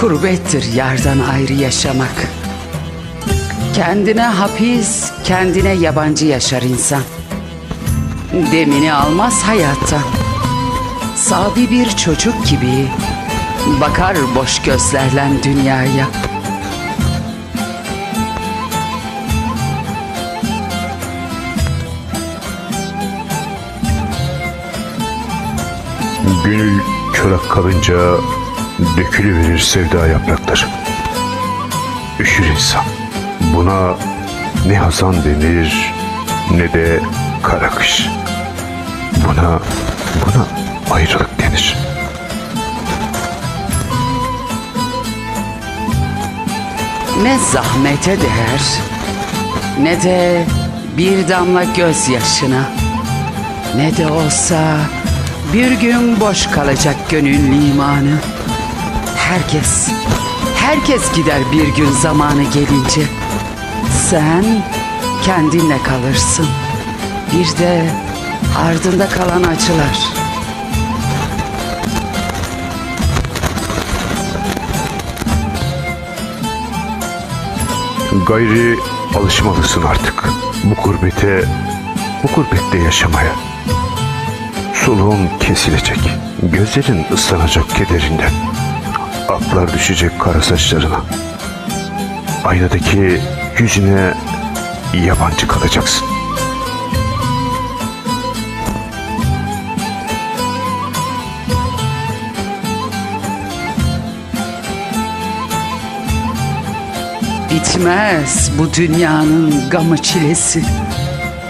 Kurbettir yardan ayrı yaşamak. Kendine hapis, kendine yabancı yaşar insan. Demini almaz hayattan. Sabi bir çocuk gibi bakar boş gözlerle dünyaya. Gönül çorak kalınca dökülüverir sevda yaprakları. Üşür insan. Buna ne hazan denir ne de kara kış. Buna, buna ayrılık denir. Ne zahmete değer ne de bir damla gözyaşına. Ne de olsa bir gün boş kalacak gönül limanı. Herkes, herkes gider bir gün zamanı gelince. Sen kendinle kalırsın. Bir de ardında kalan acılar. Gayri alışmalısın artık bu gurbete, bu gurbette yaşamaya. Soluğun kesilecek, gözlerin ıslanacak kederinden. Aklar düşecek kara saçlarına. Aynadaki yüzüne yabancı kalacaksın. Bitmez bu dünyanın gamı çilesi.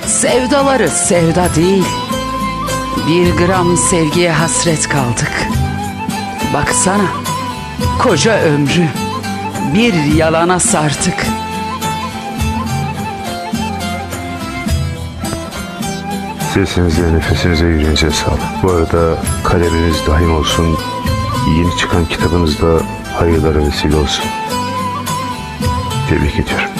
Sevdaları sevda değil. Bir gram sevgiye hasret kaldık. Baksana, koca ömrü bir yalana sardık. Sesinize, nefesinize, yüreğinize sağlık. Bu arada kaleminiz daim olsun. Yeni çıkan kitabınızda hayırlara vesile olsun. Tebrik ediyorum.